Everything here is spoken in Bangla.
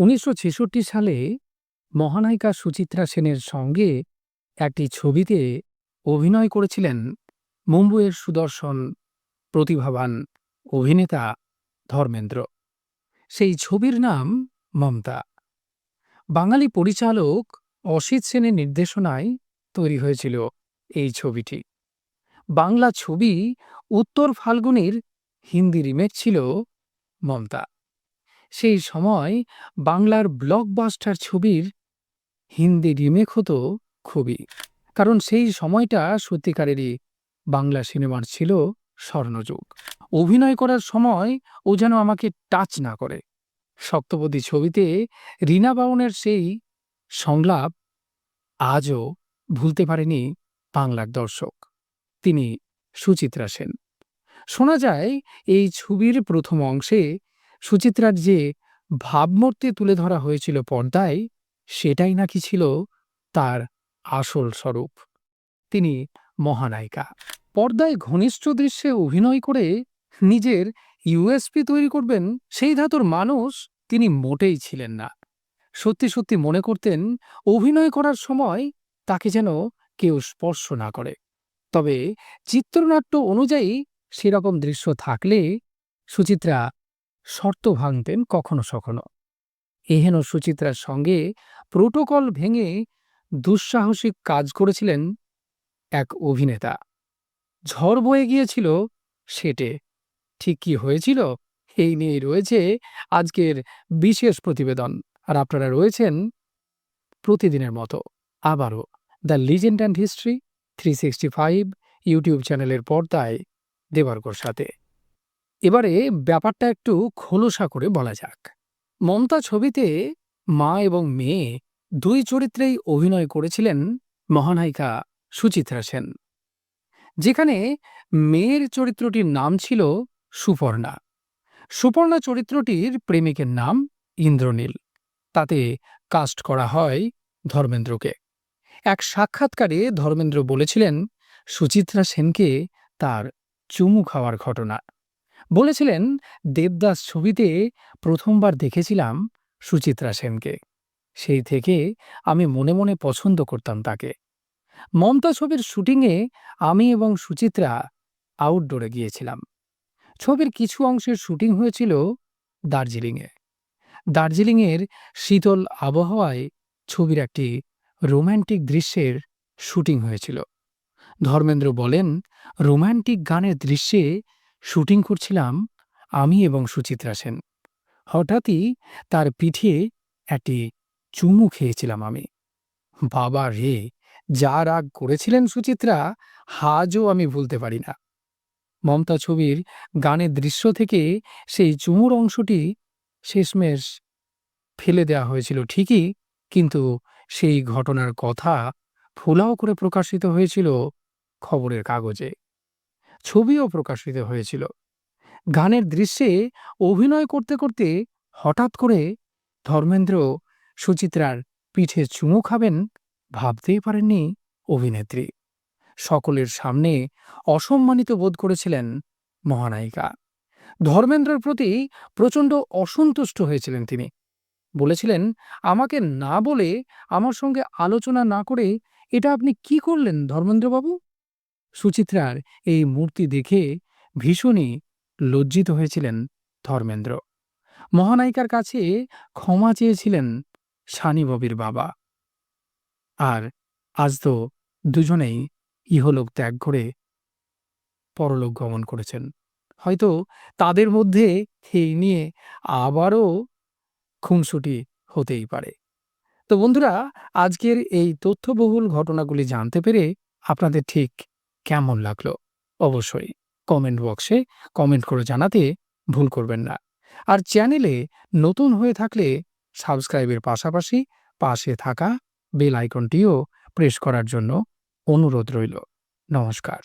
উনিশশো ছেষট্টি সালে মহানায়িকা সুচিত্রা সেনের সঙ্গে একটি ছবিতে অভিনয় করেছিলেন মুম্বইয়ের সুদর্শন প্রতিভাবান অভিনেতা ধর্মেন্দ্র। সেই ছবির নাম মমতা। বাঙালি পরিচালক অসিত সেনের নির্দেশনায় তৈরি হয়েছিল এই ছবিটি। বাংলা ছবি উত্তর ফাল্গুনির হিন্দি রিমেক ছিল মমতা। সেই সময় বাংলার ব্লকবাস্টার ছবির হিন্দি রিমেক হতো খুবই। কারণ সেই সময়টা সত্যিকারেরই বাংলা সিনেমার ছিল স্বর্ণযুগ। অভিনয় করার সময় ও যেন আমাকে টাচ না করে। সপ্তপদী ছবিতে রীনা বাউনের সেই সংলাপ আজও ভুলতে পারেনি বাংলার দর্শক। তিনি সুচিত্রা সেন। শোনা যায়, এই ছবির প্রথম অংশে সুচিত্রার যে ভাবমূর্তি তুলে ধরা হয়েছিল পর্দায়, সেটাই নাকি ছিল তার আসল স্বরূপ। তিনি মহানায়িকা। পর্দায় ঘনিষ্ঠ দৃশ্যে অভিনয় করে নিজের ইউএসপি তৈরি করবেন, সেই ধাতুর মানুষ তিনি মোটেই ছিলেন না। সত্যি সত্যি মনে করতেন, অভিনয় করার সময় তাকে যেন কেউ স্পর্শ না করে। তবে চিত্রনাট্য অনুযায়ী সেরকম দৃশ্য থাকলে সুচিত্রা শর্ত ভাঙতেন কখনো সখনো। এহেন সুচিত্রার সঙ্গে প্রোটোকল ভেঙে দুঃসাহসিক কাজ করেছিলেন এক অভিনেতা। ঝড় বয়ে গিয়েছিল সেটে। ঠিক কি হয়েছিল এই নিয়েই রয়েছে আজকের বিশেষ প্রতিবেদন। আর আপনারা রয়েছেন প্রতিদিনের মতো। আবারও the legend and history three sixty five YouTube চ্যানেলের পর্দায় দেবার্গর সাথে। এবারে ব্যাপারটা একটু খোলসা করে বলা যাক। মমতা ছবিতে মা এবং মেয়ে দুই চরিত্রেই অভিনয় করেছিলেন মহানায়িকা সুচিত্রা সেন। যেখানে মেয়ের চরিত্রটির নাম ছিল সুপর্ণা। সুপর্ণা চরিত্রটির প্রেমিকের নাম ইন্দ্রনীল। তাতে কাস্ট করা হয় ধর্মেন্দ্রকে। এক সাক্ষাৎকারে ধর্মেন্দ্র বলেছিলেন, সুচিত্রা সেনকে তার চুমু খাওয়ার ঘটনা। বলেছিলেন, দেবদাস ছবিতে প্রথমবার দেখেছিলাম সুচিত্রা সেনকে। সেই থেকে আমি মনে মনে পছন্দ করতাম তাকে। মমতা ছবির শুটিংয়ে আমি এবং সুচিত্রা আউটডোরে গিয়েছিলাম। ছবির কিছু অংশের শুটিং হয়েছিল দার্জিলিংয়ে। দার্জিলিংয়ের শীতল আবহাওয়ায় ছবির একটি রোম্যান্টিক দৃশ্যের শুটিং হয়েছিল। ধর্মেন্দ্র বলেন, রোম্যান্টিক গানের দৃশ্যে শুটিং করছিলাম আমি এবং সুচিত্রা সেন। হঠাৎই তার পিঠে একটি চুমু খেয়েছিলাম আমি। বাবা রে, যা রাগ করেছিলেন সুচিত্রা, হাজও আমি ভুলতে পারি না। মমতা ছবির গানের দৃশ্য থেকে সেই চুমুর অংশটি শেষমেশ ফেলে দেওয়া হয়েছিল ঠিকই, কিন্তু সেই ঘটনার কথা ফোলাও করে প্রকাশিত হয়েছিল খবরের কাগজে। ছবিও প্রকাশিত হয়েছিল। গানের দৃশ্যে অভিনয় করতে করতে হঠাৎ করে ধর্মেন্দ্র সুচিত্রার পিঠে চুমু খাবেন ভাবতেই পারেননি অভিনেত্রী। সকলের সামনে অসম্মানিত বোধ করেছিলেন মহানায়িকা। ধর্মেন্দ্রের প্রতি প্রচণ্ড অসন্তুষ্ট হয়েছিলেন তিনি। বলেছিলেন, আমাকে না বলে আমার সঙ্গে আলোচনা না করে এটা আপনি কি করলেন ধর্মেন্দ্রবাবু? সুচিত্রার এই মূর্তি দেখে ভীষণই লজ্জিত হয়েছিলেন ধর্মেন্দ্র। মহানায়িকার কাছে ক্ষমা চেয়েছিলেন সানিববির বাবা। আর আজ তো দুজনেই ইহলোক ত্যাগ করে পরলোক গমন করেছেন। হয়তো তাদের মধ্যে এই নিয়ে আবারও খুনসুটি হতেই পারে। তো বন্ধুরা, আজকের এই তথ্যবহুল ঘটনাগুলি জানতে পেরে আপনাদের ঠিক কেমন লাগল? অবশ্যই কমেন্ট বক্সে কমেন্ট করে জানাতে ভুল করবেন না। আর চ্যানেলে নতুন হয়ে থাকলে সাবস্ক্রাইবের পাশাপাশি পাশে থাকা বেল আইকনটিও প্রেস করার জন্য অনুরোধ রইল। নমস্কার।